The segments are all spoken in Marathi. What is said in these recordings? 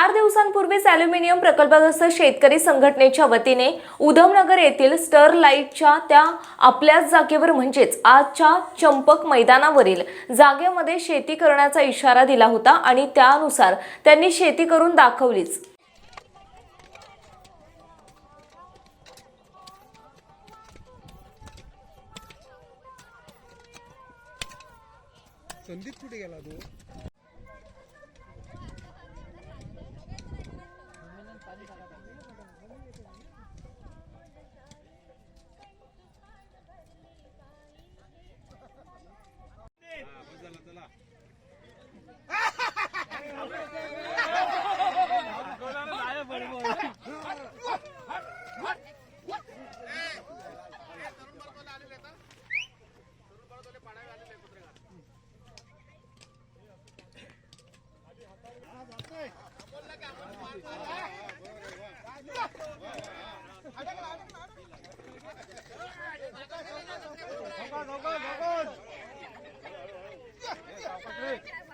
चार दिवसांपूर्वीच अॅल्युमिनियम प्रकल्पग्रस्त शेतकरी संघटनेच्या वतीने उधमनगर येथील स्टरलाईटच्या त्या आपल्याच जागेवर म्हणजेच आजच्या चंपक मैदानावरील जागेमध्ये शेती करण्याचा इशारा दिला होता आणि त्यानुसार त्यांनी शेती करून दाखवलीच. संदीप कुठे गेला तू?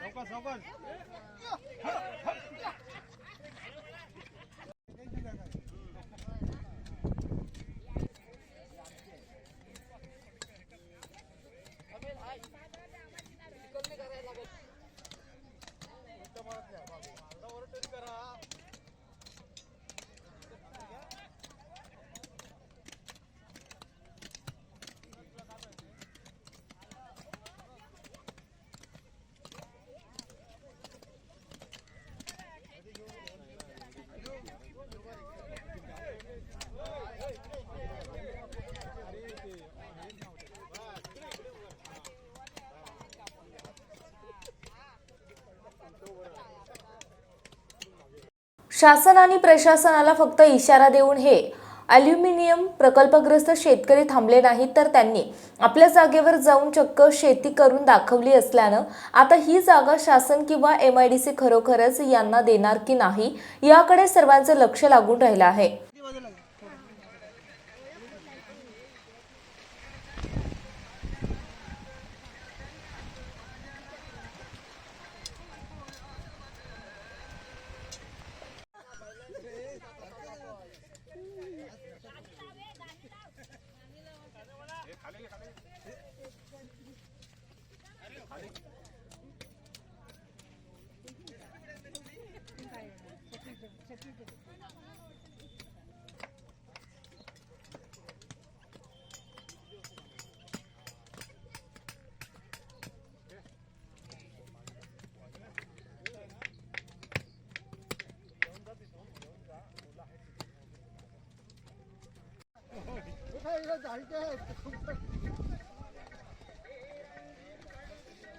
ચોક્કસ ચોક્કસ ચોક્કસ शासन आणि प्रशासनाला फक्त इशारा देऊन हे ॲल्युमिनियम प्रकल्पग्रस्त शेतकरी थांबले नाहीत तर त्यांनी आपल्या जागेवर जाऊन चक्क शेती करून दाखवली असल्यानं आता ही जागा शासन किंवा एम आय डी सी खरोखरच यांना देणार की नाही याकडे सर्वांचं लक्ष लागून राहिलं आहे.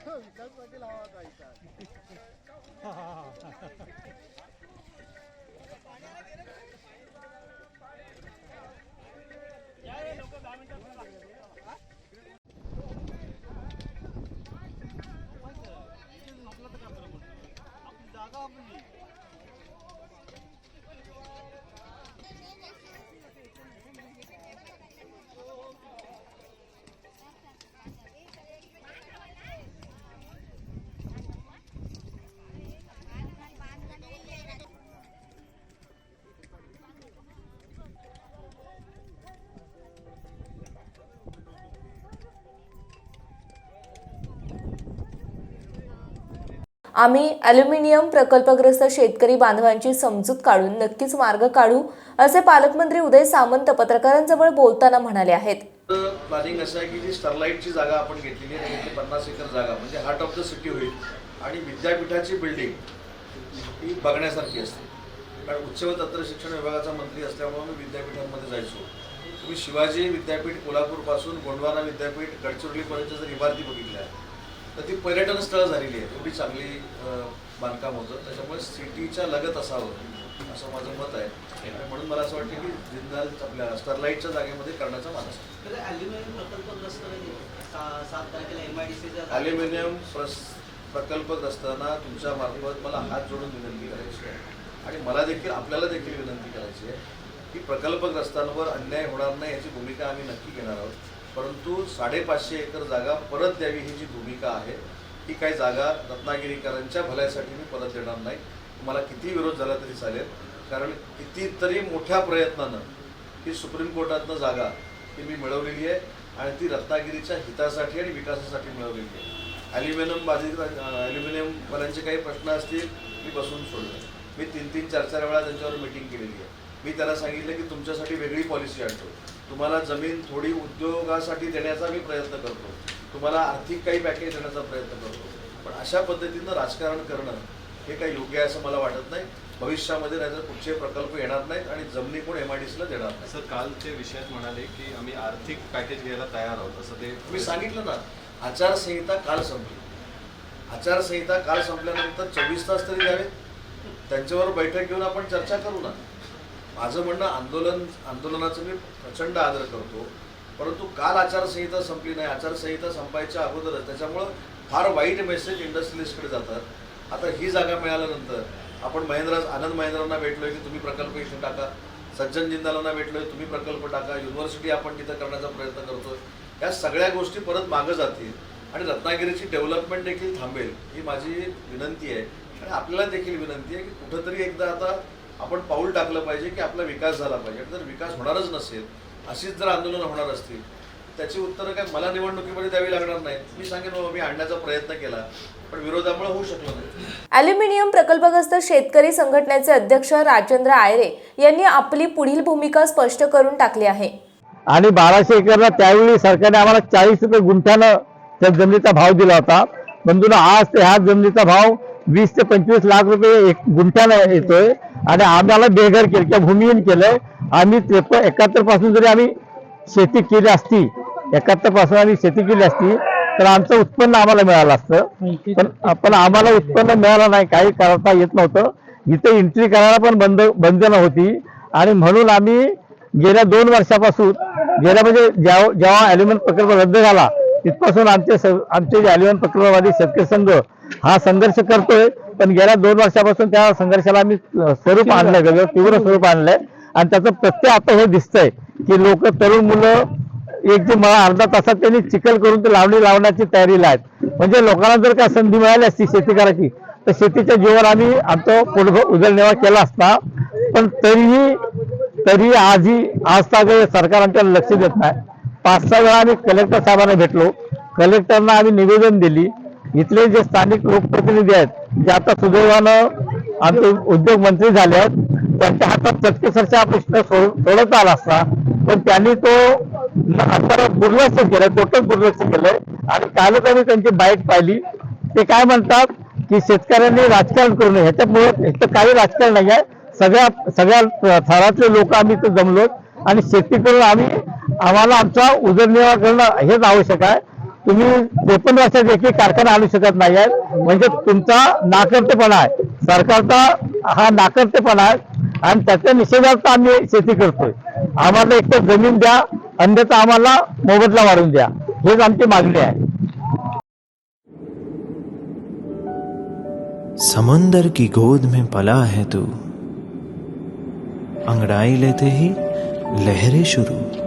विकास पाटील आवाज ऐका आम्ही ॲल्युमिनियम प्रकल्पग्रस्त शेतकरी बांधवांची समजूत काढून नक्कीच मार्ग काढू असे पालकमंत्री उदय सामंत पत्रकारांजवळ बोलताना म्हणाले आहेत. प्लॅनिंग असं आहे की जी स्टरलाईटची जागा आपण घेतलेली आहे पन्नास एकर जागा म्हणजे हार्ट ऑफ द सिटी होईल. आणि विद्यापीठाची बिल्डिंग ही बघण्यासारखी असते. कारण उच्च व तंत्र शिक्षण विभागाचा मंत्री असल्यामुळे मी विद्यापीठांमध्ये जायचो. तुम्ही शिवाजी विद्यापीठ कोल्हापूरपासून गोंडवाना विद्यापीठ गडचिरोलीपर्यंत जर इमारती बघितल्या तर ती पर्यटन स्थळ झालेली आहे एवढी चांगली बांधकाम होतं. त्याच्यामुळे सिटीच्या लगत असावं असं माझं मत आहे. म्हणून मला असं वाटतं की जिंदाल आपल्या स्टरलाईटच्या जागेमध्ये करण्याचा मानस आहे. तर ॲल्युमिनियम प्रकल्पग्रस्त असताना तुमच्या मार्फत मला हात जोडून विनंती करायची आहे. आणि मला देखील आपल्याला देखील विनंती करायची आहे की प्रकल्पग्रस्तांवर अन्याय होणार नाही याची भूमिका आम्ही नक्की घेणार आहोत. परंतु साडेपाचशे एकर जागा परत द्यावी ही जी भूमिका आहे ही काही जागा रत्नागिरीकरांच्या भल्यासाठी मी परत देणार नाही. मला किती विरोध झाला तरी चालेल. कारण कितीतरी मोठ्या प्रयत्नानं ही सुप्रीम कोर्टातनं जागा ही मी मिळवलेली आहे आणि ती रत्नागिरीच्या हितासाठी आणि विकासासाठी मिळवलेली आहे. ॲल्युमिनियम बाजी ॲल्युमिनियमवाल्यांचे काही प्रश्न असतील मी बसून सोडले मी तीन तीन चार चार वेळा त्यांच्यावर मिटिंग केलेली आहे. मी त्याला सांगितलं की तुमच्यासाठी वेगळी पॉलिसी आणतो. तुम्हाला जमीन थोडी उद्योगासाठी देण्याचा मी प्रयत्न करतो. तुम्हाला आर्थिक काही पॅकेज देण्याचा प्रयत्न करतो. पण अशा पद्धतीनं राजकारण करणं हे काही योग्य आहे असं मला वाटत नाही. भविष्यामध्ये नाहीतर कुठचे प्रकल्प येणार नाहीत आणि जमिनी कोण एम आय डी सीला देणार नाही सर काल ते विषयात म्हणाले की आम्ही आर्थिक पॅकेज घ्यायला तयार आहोत असं ते मी सांगितलं ना आचारसंहिता काल संपली. आचारसंहिता काल संपल्यानंतर चोवीस तास तरी द्यावे त्यांच्यावर बैठक घेऊन आपण चर्चा करू ना. माझं म्हणणं आंदोलन आंदोलनाचं मी प्रचंड आदर करतो. परंतु काल आचारसंहिता संपली नाही. आचारसंहिता संपायच्या अगोदरच त्याच्यामुळं फार वाईट मेसेज इंडस्ट्रियलिस्टकडे जातात. आता ही जागा मिळाल्यानंतर आपण महेंद्रा आनंद महेंद्रांना भेटलोय की तुम्ही प्रकल्प इथे टाका. सज्जन जिंदालांना भेटलोय तुम्ही प्रकल्प टाका. युनिव्हर्सिटी आपण तिथं करण्याचा प्रयत्न करतोय. या सगळ्या गोष्टी परत मागं जातील. आणि रत्नागिरीची डेव्हलपमेंट देखील थांबेल ही माझी विनंती आहे. आणि आपल्याला देखील विनंती आहे की कुठंतरी एकदा आता आपण पाऊल टाकलं पाहिजे की आपला विकास झाला पाहिजे. जर विकास होणारच नसेल अशीच जर आंदोलनं होणार असतील त्याची उत्तरं काय मला निवडणुकीमध्ये द्यावी लागणार नाही मी सांगेन बाबा मी आणण्याचा प्रयत्न केला पण विरोधामुळे होऊ शकलं नाही. ॲल्युमिनियम प्रकल्पग्रस्त शेतकरी संघटनेचे अध्यक्ष राजेंद्र आयरे यांनी आपली पुढील भूमिका स्पष्ट करून टाकली आहे. आणि बाराशे एकरला त्यावेळी सरकारने आम्हाला चाळीस रुपये गुंठ्यानं त्या जमिनीचा भाव दिला होता. परंतु आज ते ह्या जमिनीचा भाव वीस ते पंचवीस लाख रुपये एक गुंठ्यानं येतोय. आणि आम्हाला बेघर केलं किंवा भूमिहीन केलंय. आम्ही त्रेप एकाहत्तरपासून जरी आम्ही शेती केली असती एकाहत्तरपासून आम्ही शेती केली असती तर आमचं उत्पन्न आम्हाला मिळालं असतं. पण पण आम्हाला उत्पन्न मिळालं नाही काही करता येत नव्हतं. इथे एंट्री करायला पण बंद बंधनं होती आणि म्हणून आम्ही गेल्या दोन वर्षापासून गेल्या म्हणजे जेव्हा जेव्हा अॅल्युमिनियम प्रकल्प रद्द झाला तिथपासून आमचे स- आमचे जे ॲल्युमिनियम प्रकल्पवादी शेतकरी संघ हा संघर्ष करतोय. पण गेल्या दोन वर्षापासून त्या संघर्षाला आम्ही स्वरूप आणलंय वेगळं तीव्र स्वरूप आणलंय. आणि त्याचं प्रत्यय आता हे दिसतंय की लोक तरुण मुलं एक जे मला अर्धा तासात त्यांनी चिखल करून ते लावणी लावण्याची तयारीला आहेत. म्हणजे लोकांना जर का संधी मिळाली असती शेती करायची तर शेतीच्या जीवन आम्ही आमचा पोट उदरनिर्वाह केला असता. पण तरीही तरी आजही आज तक सरकार आमच्याला लक्ष देत नाही. पाच सहा वेळा आम्ही कलेक्टर साहेबांना भेटलो. कलेक्टरना आम्ही निवेदन दिली. इथले जे स्थानिक लोकप्रतिनिधी आहेत जे आता सुदैवानं आमचे उद्योग मंत्री झाले आहेत त्यांच्या हातात चटकेसरचा हा प्रश्न सोड- आला असता पण त्यांनी तो आता दुर्लक्ष केलं टोटल दुर्लक्ष केलंय आणि कालच आम्ही त्यांची बाईट पाहिली. ते काय म्हणतात की शेतकऱ्यांनी राजकारण करू नये. ह्याच्यामुळे इथं काही राजकारण नाही आहे सगळ्या सगळ्या थरातले लोक आम्ही इथं जमलो आणि शेती करून आम्ही आम्हाला आमचा उदरनिर्वाह करणं हेच आवश्यक आहे. तुम्ही त्रेपन्न वर्षात देखील कारखाना आणू शकत नाही आहे म्हणजे तुमचा नाकर्तेपणा आहे. सरकारचा हा नाकर्तेपणा आहे. आणि त्याच्या निषेधार्थ आम्ही शेती करतोय. आम्हाला एक तर जमीन द्या अन्यथा आम्हाला मोबदला वाढवून द्या. हेच आमची मागणी आहे. समंदर की गोद में पला है तू। अंगड़ाई लेते ही लहरें शुरू।